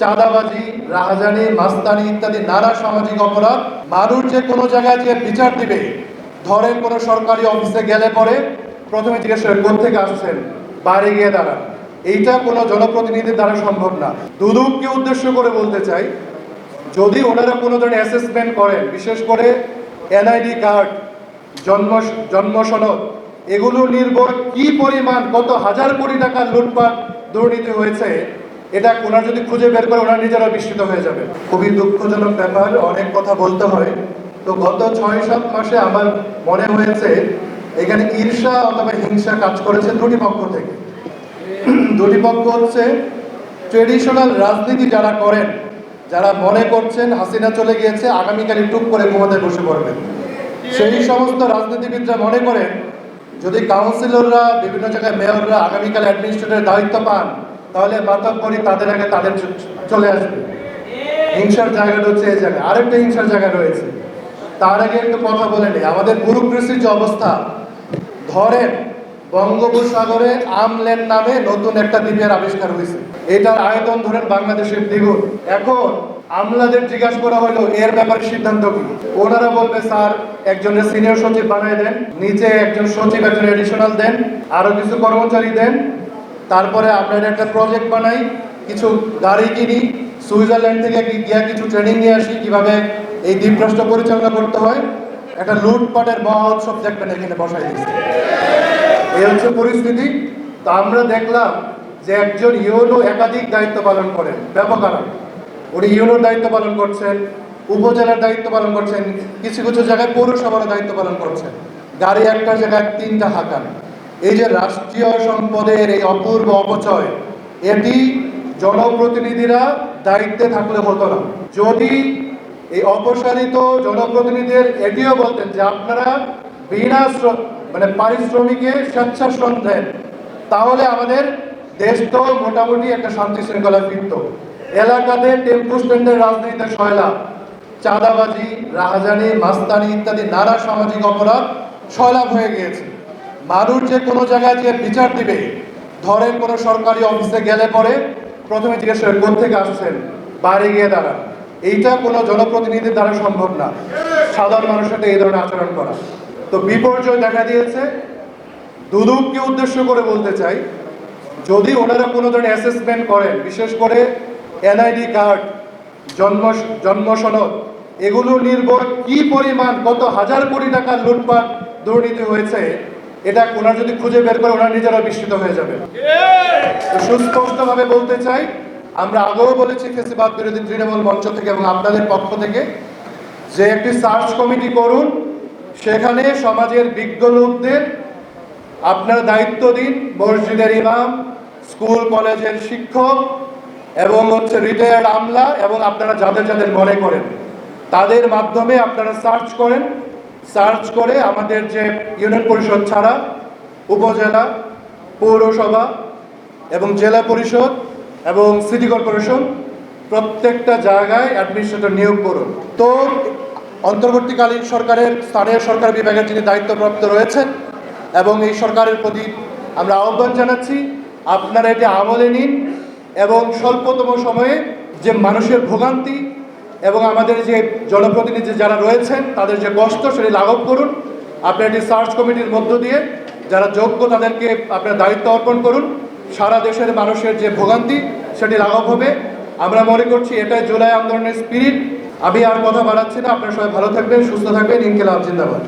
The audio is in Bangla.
চাঁদাবাজি, রাহাজানি, মাস্তানি ইত্যাদি নানা সামাজিক অপরাধ। মানুষ যে কোনো জায়গায় যে বিচার দিবে, ধরেন কোনো সরকারি অফিসে গেলে পরে প্রথমে জিজ্ঞেস করে থেকে আসছেন? বাইরে গিয়ে দাঁড়ান। এইটা কোনো জনপ্রতিনিধির দ্বারা সম্ভব না। দুদককে উদ্দেশ্য করে বলতে চাই, যদি ওনারা কোনো ধরনের অ্যাসেসমেন্ট করেন, বিশেষ করে এনআইডি কার্ড জন্ম জন্ম সনদ, এগুলো নির্ভর কি পরিমাণ, কত হাজার কোটি টাকার লুটপাট, দুর্নীতি হয়েছে এটা ওনার যদি খুঁজে বের করে ওনার নিজেরা বিস্মিত হয়ে যাবে। খুবই দুঃখজনক ব্যাপার, অনেক কথা বলতে হয়। তো গত ছয়, সাত মাসে আমার মনে হয়েছে, এখানে ঈর্ষা অথবা হিংসা কাজ করেছে দুটি পক্ষ থেকে। দুটি পক্ষ হচ্ছে ট্রেডিশনাল রাজনীতি যারা করেন, যারা মনে করছেন হাসিনা চলে গিয়েছে, আগামীকালই টুক করে ক্ষমতায় বসে পড়বেন। সেই সমস্ত রাজনীতিবিদরা মনে করেন, যদি কাউন্সিলররা বিভিন্ন জায়গায় মেয়ররা আগামীকাল অ্যাডমিনিস্ট্রেটরের দায়িত্ব পান তাহলে মাতব্বরি তাদের আগে তাদের চলে আসবে। হিংসার জায়গাটা হচ্ছে এই জায়গায়। আরেকটা হিংসার জায়গা রয়েছে। তার আগে একটু কথা বলে নেই। আমাদের ব্যুরোক্রেসির যে অবস্থা, ধরেন বঙ্গোপসাগরে আমলেন নামে নতুন একটা দ্বীপের আবিষ্কার হয়েছে। এটার আয়তন ধরেন বাংলাদেশের দ্বিগুণ। এখন আমলাদের জিজ্ঞাসা করা হলো, এর ব্যাপারে সিদ্ধান্ত কি? ওনারা বলবে, স্যার, একজনের সিনিয়র সচিব বানাই দেন, নিচে একজন সচিব, একজন এডিশনাল দেন, আরও কিছু কর্মচারী দেন তারপরে আপনার একটা প্রজেক্ট বানাই, কিছু গাড়ি কিনি, সুইজারল্যান্ড থেকে গিয়া কিছু ট্রেনিং নিয়ে আসি, কীভাবে এই দ্বীপরাষ্ট্র পরিচালনা করতে হয়। একটা লুটপাটের মহা উৎসব দেখবেন এখানে বসাই দিচ্ছে। এই হচ্ছে পরিস্থিতি। তা আমরা দেখলাম যে একজন ইউনো একাধিক দায়িত্ব পালন করেন, ব্যাপক আরাম উনি ইউনোর দায়িত্ব পালন করছেন, উপজেলার দায়িত্ব পালন করছেন, কিছু কিছু জায়গায় পৌরসভার দায়িত্ব পালন করছেন। গাড়ি একটা জায়গায় তিনটা হাঁকান। এই যে রাষ্ট্রীয় সম্পদের এই অপূর্ব অপচয়, এটি জনপ্রতিনিধিরা দায়িত্বে থাকলে হতো না। যদি এই অপসারিত জনপ্রতিনিধিদের এটিও বলতেন যে আপনারা বিনা মানে পারিশ্রমিকে স্বেচ্ছাশ্রম দেন, তাহলে আমাদের দেশ তো মোটামুটি একটা শান্তি শৃঙ্খলা ফিরত। এলাকাতে টেম্পু স্ট্যান্ডের রাজনীতিতে সয়লাভ চাঁদাবাজি, রাহাজানি, মাস্তানি ইত্যাদি নানা সামাজিক অপরাধ সয়লাভ হয়ে গিয়েছে। মানুষ যে কোনো জায়গায় যে বিচার দিবে, ধরেন কোনো সরকারি অফিসে গেলে পরে প্রথমে জিজ্ঞেস করে থেকে আসছেন? বাইরে গিয়ে দাঁড়ান। এইটা কোনো জনপ্রতিনিধির দ্বারা সম্ভব না। সাধারণ মানুষের সাথে এই ধরনের আচরণ করা। তো বিপর্যয় দেখা দিয়েছে। দুদককে উদ্দেশ্য করে বলতে চাই, যদি ওনারা কোনো ধরনের অ্যাসেসমেন্ট করেন, বিশেষ করে এনআইডি কার্ড জন্ম জন্ম সনদ, এগুলো নির্ভর কি পরিমাণ, কত হাজার কোটি টাকার লুটপাট, দুর্নীতি হয়েছে এটা ওনার যদি খুঁজে বের করে, ওনার নিজেরা বিস্মিত হয়ে যাবে। সুস্পষ্টভাবে বলতে চাই, আমরা আগেও বলেছি ফেসিবাদ বিরোধী তৃণমূল মঞ্চ থেকে এবং আপনাদের পক্ষ থেকে যে একটি সার্চ কমিটি করুন, সেখানে সমাজের বিজ্ঞ লোকদের আপনার দায়িত্ব দিন, মসজিদের ইমাম, স্কুল, কলেজের শিক্ষক এবং হচ্ছে রিটায়ার্ড আমলা এবং আপনারা যাদের যাদের মনে করেন, তাদের মাধ্যমে আপনারা সার্চ করেন সার্চ করে আমাদের যে ইউনিয়ন পরিষদ ছাড়া উপজেলা, পৌরসভা এবং জেলা পরিষদ এবং সিটি কর্পোরেশন প্রত্যেকটা জায়গায় অ্যাডমিনিস্ট্রেটর নিয়োগ করুন। তো অন্তর্বর্তীকালীন সরকারের, স্থানীয় সরকার বিভাগের যিনি দায়িত্বপ্রাপ্ত রয়েছেন এবং এই সরকারের প্রতি আমরা আহ্বান জানাচ্ছি, আপনারা এটি আমলে নিন এবং স্বল্পতম সময়ে যে মানুষের ভোগান্তি এবং আমাদের যে জনপ্রতিনিধি যারা রয়েছেন, তাদের যে কষ্ট, সেটি লাঘব করুন। আপনার একটি সার্চ কমিটির মধ্য দিয়ে যারা যোগ্য, তাদেরকে আপনার দায়িত্ব অর্পণ করুন। সারা দেশের মানুষের যে ভোগান্তি, সেটি লাঘব হবে। আমরা মনে করছি এটাই জুলাই আন্দোলনের স্পিরিট আমি আর কথা বাড়াচ্ছি না। আপনার সবাই ভালো থাকবেন, সুস্থ থাকবেন। ইনকেলাব, জিন্দাবাদ।